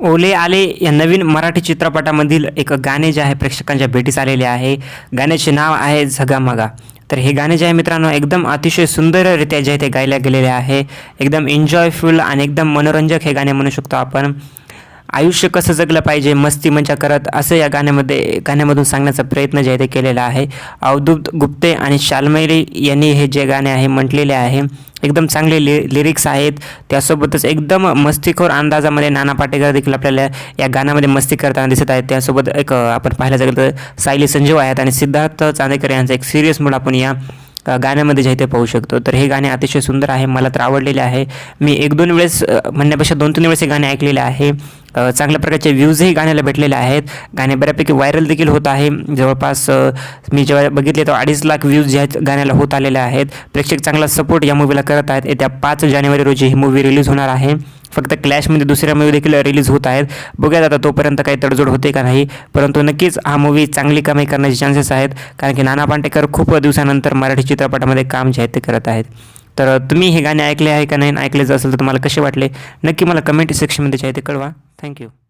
ओले आले या नवीन मराठी चित्रपटामधील एक गाणे जे आहे प्रेक्षकांच्या भेटीस आलेले आहे. गाण्याचे नाव आहे झगामगा. तर हे गाणे जे आहे मित्रांनो एकदम अतिशय सुंदररित्या जे आहे ते गायल्या गेलेले आहे. एकदम एन्जॉयफुल आणि एकदम मनोरंजक हे गाणे म्हणू शकतो आपण. आयुष्य कसं जगलं पाहिजे मस्ती मजा करत असं या गाण्यामध्ये गाण्यामधून सांगण्याचा प्रयत्न जे आहे ते केलेला आहे. अवधूत गुप्ते आणि शालमैरी यांनी हे जे गाणे आहे म्हटलेले आहे एकदम चांगले लि लिरिक्स आहेत. त्यासोबतच एकदम मस्तीखोर अंदाजामध्ये नाना पाटेकर देखील आपल्याला या गाण्यामध्ये मस्ती करताना दिसत आहेत. त्यासोबत एक आपण पाहायला गेलं तर सायली संजीव आहेत आणि सिद्धार्थ चांदेकर यांचा एक सिरियस मूड आपण या गाण्यामध्ये जे आहे ते पाहू शकतो. तर हे गाणे अतिशय सुंदर आहे मला तर आवडलेले आहे. मी एक दोन वेळेस म्हणण्यापेक्षा दोन तीन वेळेस हे गाणे ऐकलेले आहे. चांगल्या प्रकारचे व्ह्यूजही गाण्याला भेटलेले आहेत. गाणे बऱ्यापैकी व्हायरल देखील होत आहे. जवळपास मी जेव्हा बघितले तर अडीच लाख व्ह्यूज ह्या गाण्याला होत आलेले आहेत. प्रेक्षक चांगला सपोर्ट या मूवीला करत आहेत. येत्या पाच जानेवारी रोजी ही मूवी रिलीज होणार आहे. फक्त क्लॅशमध्ये दुसऱ्या मूवी देखील रिलीज होत आहेत. बघूयात आता तोपर्यंत काही तडजोड होते का नाही. परंतु नक्कीच हा मूवी चांगली कमाई करण्याचे चान्सेस आहेत. कारण की नाना पांटेकर खूप दिवसानंतर मराठी चित्रपटामध्ये काम जे आहे ते करत आहेत. तर तुम्ही हे गाणे ऐकले आहे का नाही? ऐकलेच असेल तर तुम्हाला कसे वाटले? नक्की मला कमेंट सेक्शनमध्ये जे आहे ते कळवा. Thank you.